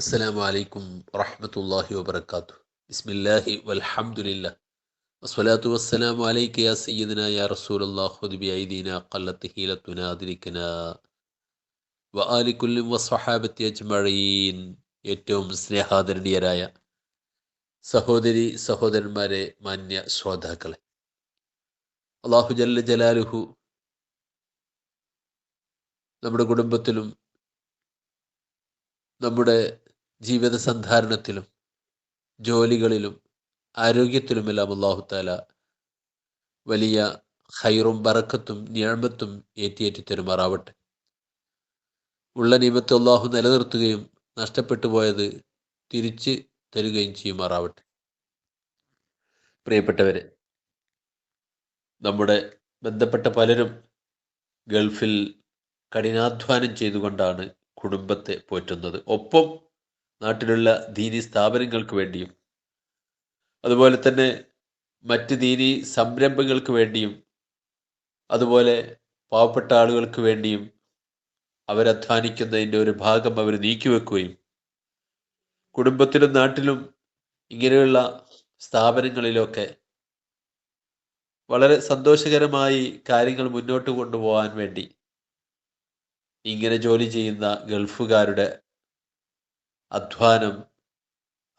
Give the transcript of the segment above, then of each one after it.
അസ്സലാമു അലൈക്കും വറഹമത്തല്ലാഹി വബർക്കാത്തു ബിസ്മില്ലാഹി വൽഹംദുലില്ലാ വസ്വലാത്തു വസ്സലാമു അലൈക യാ സയ്യിദനാ യാ റസൂലല്ലാഹ് ഖുദ് ഐദീന ഖല്ലത്ത് ഹീലത്തുന അദ്രികനാ വആലികുല്ലി വസ്സഹാബത്തി അജ്മഈൻ. ഏറ്റവും സ്നേഹാദരണീയരായ സഹോദരി സഹോദരന്മാരെ മാന്യ ശ്രോതാക്കളെ. അള്ളാഹു ജല്ല ജലാലുഹു നമ്മുടെ കുടുംബത്തിലും നമ്മുടെ ജീവിത സന്ധാരണത്തിലും ജോലികളിലും ആരോഗ്യത്തിലുമെല്ലാം അള്ളാഹു താല വലിയ ഹൈറും ബറക്കത്തും ഞാമത്തും ഏറ്റിയേറ്റി തരുമാറാവട്ടെ. ഉള്ള നിയമത്തെ അള്ളാഹു നിലനിർത്തുകയും നഷ്ടപ്പെട്ടു പോയത് തിരിച്ച് തരുകയും ചെയ്യുമാറാവട്ടെ. പ്രിയപ്പെട്ടവരെ നമ്മുടെ ബന്ധപ്പെട്ട പലരും ഗൾഫിൽ കഠിനാധ്വാനം ചെയ്തുകൊണ്ടാണ് കുടുംബത്തെ പോറ്റുന്നത്. ഒപ്പം നാട്ടിലുള്ള ദീനി സ്ഥാപനങ്ങൾക്ക് വേണ്ടിയും അതുപോലെ തന്നെ മറ്റ് ദീനി സംരംഭങ്ങൾക്ക് വേണ്ടിയും അതുപോലെ പാവപ്പെട്ട ആളുകൾക്ക് വേണ്ടിയും അവരധ്വാനിക്കുന്നതിന്റെ ഒരു ഭാഗം അവർ നീക്കിവെക്കുകയും കുടുംബത്തിലും നാട്ടിലും ഇങ്ങനെയുള്ള സ്ഥാപനങ്ങളിലൊക്കെ വളരെ സന്തോഷകരമായി കാര്യങ്ങൾ മുന്നോട്ട് കൊണ്ടുപോകാൻ വേണ്ടി ഇങ്ങനെ ജോലി ചെയ്യുന്ന ഗൾഫുകാരുടെ അധ്വാനം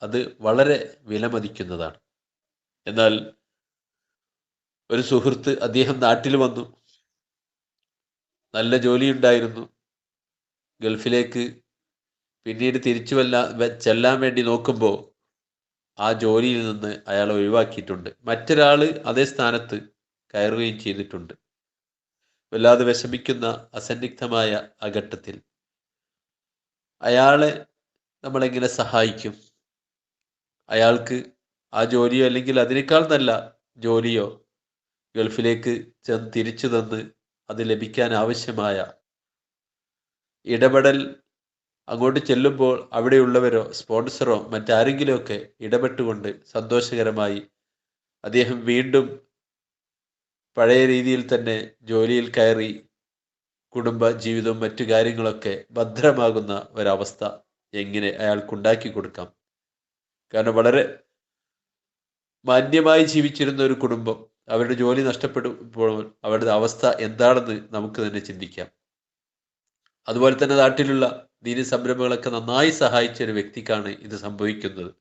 അത് വളരെ വിലമതിക്കുന്നതാണ്. എന്നാൽ ഒരു സുഹൃത്ത് അദ്ദേഹം നാട്ടിൽ വന്നു. നല്ല ജോലിയുണ്ടായിരുന്നു. ഗൾഫിലേക്ക് പിന്നീട് തിരിച്ചു വല്ല ചെല്ലാൻ വേണ്ടി നോക്കുമ്പോൾ ആ ജോലിയിൽ നിന്ന് അയാൾ ഒഴിവാക്കിയിട്ടുണ്ട്. മറ്റൊരാൾ അതേ സ്ഥാനത്ത് കയറുകയും ചെയ്തിട്ടുണ്ട്. വല്ലാതെ വിഷമിക്കുന്ന അസന്നിഗ്ധമായ ആ ഘട്ടത്തിൽ. അയാളെ നമ്മളെങ്ങനെ സഹായിക്കും? അയാൾക്ക് ആ ജോലിയോ അല്ലെങ്കിൽ അതിനേക്കാൾ നല്ല ജോലിയോ ഗൾഫിലേക്ക് ചെന്ന് തിരിച്ചു തന്ന് അത് ലഭിക്കാൻ ആവശ്യമായ ഇടപെടൽ അങ്ങോട്ട് ചെല്ലുമ്പോൾ അവിടെയുള്ളവരോ സ്പോൺസറോ മറ്റാരെങ്കിലുമൊക്കെ ഇടപെട്ടുകൊണ്ട് സന്തോഷകരമായി അദ്ദേഹം വീണ്ടും പഴയ രീതിയിൽ തന്നെ ജോലിയിൽ കയറി കുടുംബ ജീവിതവും മറ്റു കാര്യങ്ങളൊക്കെ ഭദ്രമാകുന്ന ഒരവസ്ഥ. എങ്ങനെ അയാൾക്കുണ്ടാക്കി കൊടുക്കാം. കാരണം വളരെ മാന്യമായി ജീവിച്ചിരുന്ന ഒരു കുടുംബം അവരുടെ ജോലി നഷ്ടപ്പെടുമ്പോൾ അവരുടെ അവസ്ഥ എന്താണെന്ന് നമുക്ക് തന്നെ ചിന്തിക്കാം. അതുപോലെ തന്നെ നാട്ടിലുള്ള ദീനി സംരംഭങ്ങളൊക്കെ നന്നായി സഹായിച്ച ഒരു വ്യക്തിക്കാണ് ഇത് സംഭവിക്കുന്നത്.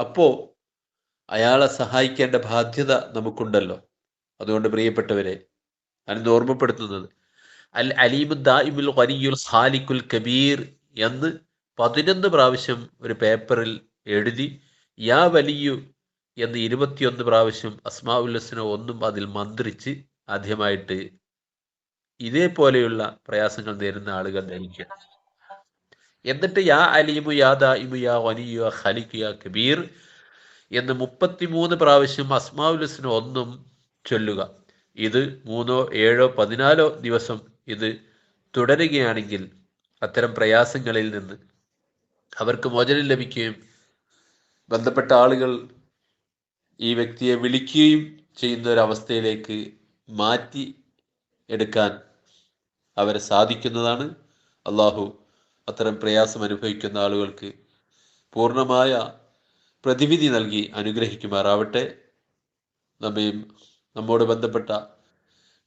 അപ്പോൾ അയാളെ സഹായിക്കേണ്ട ബാധ്യത നമുക്കുണ്ടല്ലോ. അതുകൊണ്ട് പ്രിയപ്പെട്ടവരെ ഞാനിന്ന് ഓർമ്മപ്പെടുത്തുന്നത് അൽ അലീമു ദാഇമുൽ ഖനിയുൽ ഖാലിക്കുൽ കബീർ എന്ന് പതിനൊന്ന് പ്രാവശ്യം ഒരു പേപ്പറിൽ എഴുതി യാ വലിയു എന്ന് ഇരുപത്തിയൊന്ന് പ്രാവശ്യം അസ്മാവുല്ലസിനോ ഒന്നും അതിൽ മന്ത്രിച്ച് ആദ്യമായിട്ട് ഇതേപോലെയുള്ള പ്രയാസങ്ങൾ നേരുന്ന ആളുകൾ ധരിക്കുക എന്നിട്ട് യാ അലീമു യാ ദായിമു യാ വനിയു ഖലിഖു യാ കബീർ എന്ന് മുപ്പത്തിമൂന്ന് പ്രാവശ്യം അസ്മാഉല്ലസിന് ഒന്നും ചൊല്ലുക. ഇത് മൂന്നോ ഏഴോ പതിനാലോ ദിവസം ഇത് തുടരുകയാണെങ്കിൽ അത്തരം പ്രയാസങ്ങളിൽ നിന്ന് അവർക്ക് മോചനം ലഭിക്കുകയും ബന്ധപ്പെട്ട ആളുകൾ ഈ വ്യക്തിയെ വിളിക്കുകയും ചെയ്യുന്ന ഒരവസ്ഥയിലേക്ക് മാറ്റി എടുക്കാൻ അവരെ സാധിക്കുന്നതാണ്. അള്ളാഹു അത്തരം പ്രയാസം അനുഭവിക്കുന്ന ആളുകൾക്ക് പൂർണമായ പ്രതിവിധി നൽകി അനുഗ്രഹിക്കുമാറാവട്ടെ. നമ്മയും നമ്മോട് ബന്ധപ്പെട്ട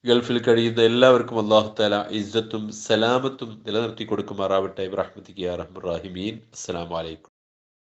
ഗൾഫിൽ കഴിയുന്ന എല്ലാവർക്കും അള്ളാഹു താല ഇജ്ജത്തും സലാമത്തും നിലനിർത്തി കൊടുക്കുമാറാവട്ടെ. റഹ്മത്തിക്ക് റഹ്മുറാഹിമീൻ അസ്സലാമലൈക്കും